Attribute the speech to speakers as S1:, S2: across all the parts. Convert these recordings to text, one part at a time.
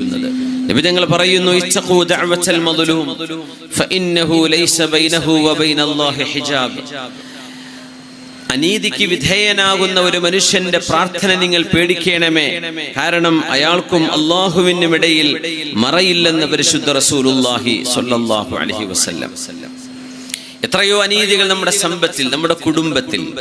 S1: നബി തങ്ങൾ പറയുന്നു ഫഇന്നഹു ലൈസ ബൈനഹു വബൈനല്ലാഹി ഹിജാബ്. അനീതിക്ക് വിധേയനാകുന്ന ഒരു മനുഷ്യന്റെ പ്രാർത്ഥന നിങ്ങൾ പേടിക്കണമേ. കാരണം അയാൾക്കും അള്ളാഹുവിനും ഇടയിൽ മറയില്ലെന്ന് പരിശുദ്ധ റസൂലുള്ളാഹി സ്വല്ലല്ലാഹു അലൈഹി വസല്ലം. എത്രയോ അനീതികൾ നമ്മുടെ സമ്പത്തിൽ നമ്മുടെ കുടുംബത്തിൽ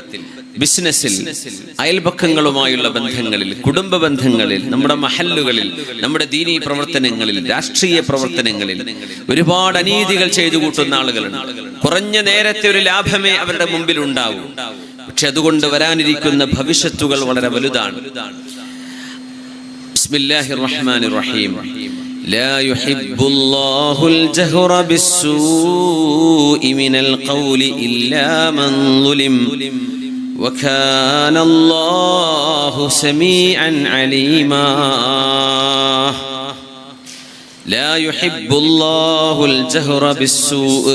S1: ബിസിനസ്സിൽ അയൽപക്കങ്ങളുമായുള്ള ബന്ധങ്ങളിൽ കുടുംബ ബന്ധങ്ങളിൽ നമ്മുടെ മഹല്ലുകളിൽ നമ്മുടെ ദീനീ പ്രവർത്തനങ്ങളിൽ രാഷ്ട്രീയ പ്രവർത്തനങ്ങളിൽ ഒരുപാട് അനീതികൾ ചെയ്തു കൂട്ടുന്ന ആളുകളുണ്ട്. കുറഞ്ഞ നേരത്തെ ഒരു ലാഭമേ അവരുടെ മുമ്പിൽ ഉണ്ടാവൂ. പക്ഷെ അതുകൊണ്ട് വരാനിരിക്കുന്ന ഭവിഷ്യത്തുകൾ വളരെ വലുതാണ്. ബിസ്മില്ലാഹിർ റഹ്മാനിർ റഹീം. لا يحب الله الجهر بالسوء من القول إلا من ظلم وكان الله سميعا عليما لا يحب الله الجهر بالسوء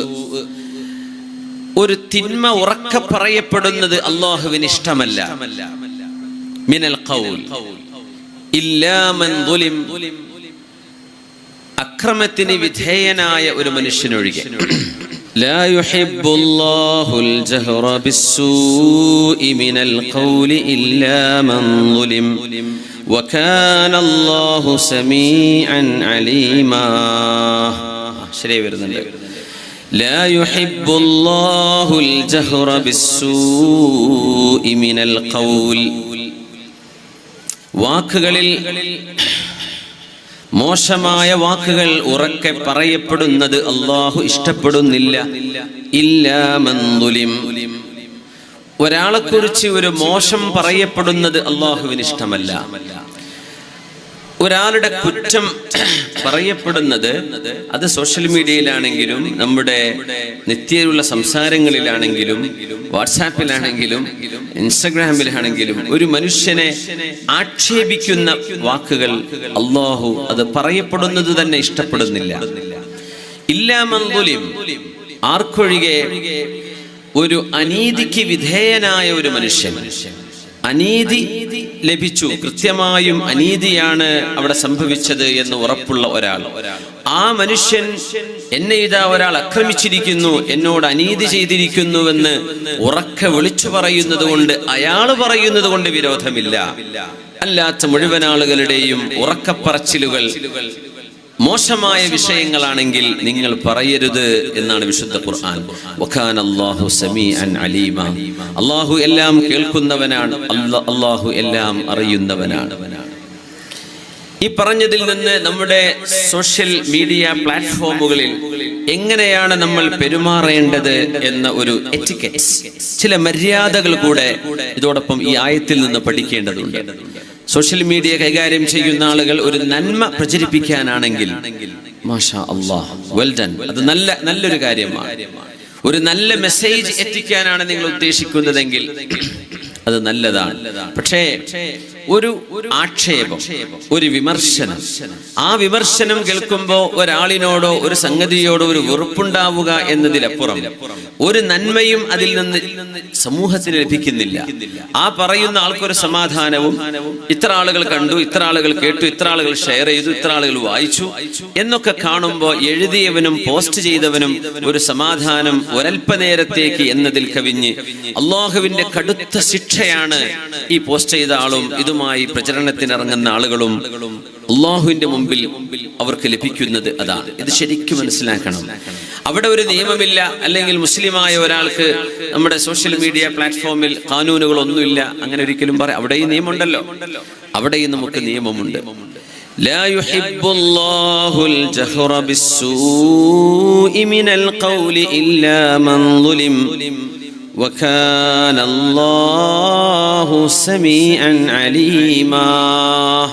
S1: ഒരു തിന്മ ഉറക്കെ പറയപ്പെടുന്നത് അള്ളാഹുവിന് ഇഷ്ടമല്ല മിനൽ ഖൗൽ ഇല്ലാ മൻ ദുലിം അക്രമത്തിന് വിധേയനായ ഒരു മനുഷ്യനൊഴികെ لا يحب الله الجهر بالسوء من القول إلا من ظلم وكان الله سميعا عليما ശരി വരുന്നുണ്ട് لا يحب الله الجهر بالسوء من القول വാക്കുകളിൽ മോശമായ വാക്കുകൾ ഉറക്കെ പറയപ്പെടുന്നത് അള്ളാഹു ഇഷ്ടപ്പെടുന്നില്ല. ഇല്ലാമന്തുലിം ഒരാളെക്കുറിച്ച് ഒരു മോശം പറയപ്പെടുന്നത് അള്ളാഹുവിന് ഇഷ്ടമല്ല. ഒരാളുടെ കുറ്റം പറയപ്പെടുന്നത് അത് സോഷ്യൽ മീഡിയയിലാണെങ്കിലും നമ്മുടെ നിത്യയുള്ള സംസാരങ്ങളിലാണെങ്കിലും വാട്സാപ്പിലാണെങ്കിലും ഇൻസ്റ്റഗ്രാമിലാണെങ്കിലും ഒരു മനുഷ്യനെ ആക്ഷേപിക്കുന്ന വാക്കുകൾ അള്ളാഹു അത് പറയപ്പെടുന്നത് തന്നെ ഇഷ്ടപ്പെടുന്നില്ല. ഇല്ലാമന്തുലിം ആർക്കൊഴികെ ഒരു അനീതിക്ക് വിധേയനായ ഒരു മനുഷ്യൻ അനീതി ലഭിച്ചു. കൃത്യമായും അനീതിയാണ് അവിടെ സംഭവിച്ചത് എന്ന് ഉറപ്പുള്ള ഒരാൾ. ആ മനുഷ്യൻ എന്നെ ഇതാ ഒരാൾ ആക്രമിച്ചിരിക്കുന്നു എന്നോട് അനീതി ചെയ്തിരിക്കുന്നുവെന്ന് ഉറക്കെ വിളിച്ചു പറയുന്നത് കൊണ്ട് അയാൾ പറയുന്നത് കൊണ്ട് വിരോധമില്ല. അല്ലാത്ത മുഴുവൻ ആളുകളുടെയും ഉറക്കപ്പറച്ചിലുകൾ മോശമായ വിഷയങ്ങളാണെങ്കിൽ നിങ്ങൾ പറയരുത് എന്നാണ് വിശുദ്ധ ഖുർആൻ. അല്ലാഹു സമീഅൻ അലീമ. അല്ലാഹു എല്ലാം കേൾക്കുന്നവനാണ്. അള്ളാഹു അല്ലാഹു എല്ലാം അറിയുന്നവനാണ്. ഈ പറഞ്ഞതിൽ നിന്ന് നമ്മുടെ സോഷ്യൽ മീഡിയ പ്ലാറ്റ്ഫോമുകളിൽ എങ്ങനെയാണ് നമ്മൾ പെരുമാറേണ്ടത് എന്ന ഒരു എറ്റിക്കറ്റ് ചില മര്യാദകൾ കൂടെ ഇതോടൊപ്പം ഈ ആയത്തിൽ നിന്ന് പഠിക്കേണ്ടതുണ്ട്. സോഷ്യൽ മീഡിയ കൈകാര്യം ചെയ്യുന്ന ആളുകൾ ഒരു നന്മ പ്രചരിപ്പിക്കാനാണെങ്കിൽ അള്ളാഹ് വെൽ ഡൺ അത് നല്ല നല്ലൊരു കാര്യമാണ്. ഒരു നല്ല മെസ്സേജ് എത്തിക്കാനാണ് നിങ്ങൾ ഉദ്ദേശിക്കുന്നതെങ്കിൽ അത് നല്ലതാണ്. പക്ഷേ ഒരു ആക്ഷേപം ഒരു വിമർശനം. ആ വിമർശനം കേൾക്കുമ്പോ ഒരാളിനോടോ ഒരു സംഗതിയോടോ ഒരു വെറുപ്പുണ്ടാവുക എന്നതിലപ്പുറം ഒരു നന്മയും അതിൽ നിന്ന് സമൂഹത്തിന് ലഭിക്കുന്നില്ല. ആ പറയുന്ന ആൾക്കൊരു സമാധാനവും ഇത്ര ആളുകൾ കണ്ടു ഇത്ര ആളുകൾ കേട്ടു ഇത്ര ആളുകൾ ഷെയർ ചെയ്തു ഇത്ര ആളുകൾ വായിച്ചു എന്നൊക്കെ കാണുമ്പോൾ എഴുതിയവനും പോസ്റ്റ് ചെയ്തവനും ഒരു സമാധാനം ഒരൽപ്പനേരത്തേക്ക് എന്നതിൽ കവിഞ്ഞ് അള്ളാഹുവിന്റെ കടുത്ത ശിക്ഷയാണ് ഈ പോസ്റ്റ് ചെയ്ത ആളും ഇതുമായി പ്രചരണത്തിനിറങ്ങുന്ന ആളുകളും അള്ളാഹുവിന്റെ മുമ്പിൽ അവർക്ക് ലഭിക്കുന്നത് അതാണ് ഇത് ശരിക്കും മനസ്സിലാക്കണം അവിടെ ഒരു നിയമമില്ല അല്ലെങ്കിൽ മുസ്ലിമായ ഒരാൾക്ക് നമ്മുടെ സോഷ്യൽ മീഡിയ പ്ലാറ്റ്ഫോമിൽ കാനൂനുകളൊന്നുമില്ല അങ്ങനെ ഒരിക്കലും പറയാം അവിടെയും നിയമമുണ്ടല്ലോ അവിടെയും നമുക്ക് നിയമമുണ്ട് لا يحب الله الجهر بالسوء من القول إلا من ظلم وكان الله سميعا عليما.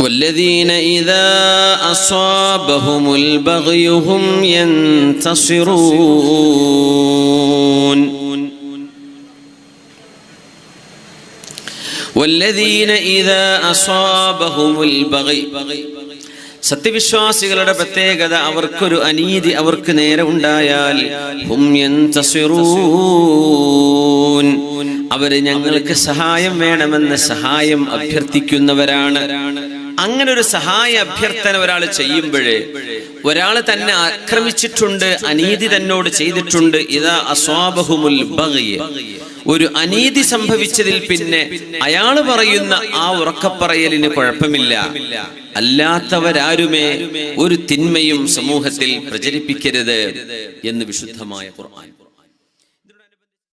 S1: والذين إذا أصابهم البغي هم ينتصرون. والذين إذا أصابهم البغي സത്യവിശ്വാസികളുടെ പ്രത്യേകത അവർക്കൊരു അനീതി അവർക്ക് നേരെ ഉണ്ടായാൽ അവർ ഞങ്ങൾക്ക് സഹായം വേണമെന്ന് സഹായം അഭ്യർത്ഥിക്കുന്നവരാണ്. അങ്ങനെ ഒരു സഹായ അഭ്യർത്ഥന ഒരാൾ ചെയ്യുമ്പോഴേ ഒരാൾ തന്നെ ആക്രമിച്ചിട്ടുണ്ട് അനീതി തന്നോട് ചെയ്തിട്ടുണ്ട്. ഇതാ അസ്വാബഹുമുൽ ബഗ്യ. ഒരു അനീതി സംഭവിച്ചതിൽ പിന്നെ അയാൾ പറയുന്ന ആ ഉറക്കപ്പറയലിന് കുഴപ്പമില്ല. അല്ലാത്തവരാരുമേ ഒരു തിന്മയും സമൂഹത്തിൽ പ്രചരിപ്പിക്കരുത് എന്ന് വിശുദ്ധമായ ഖുർആൻ.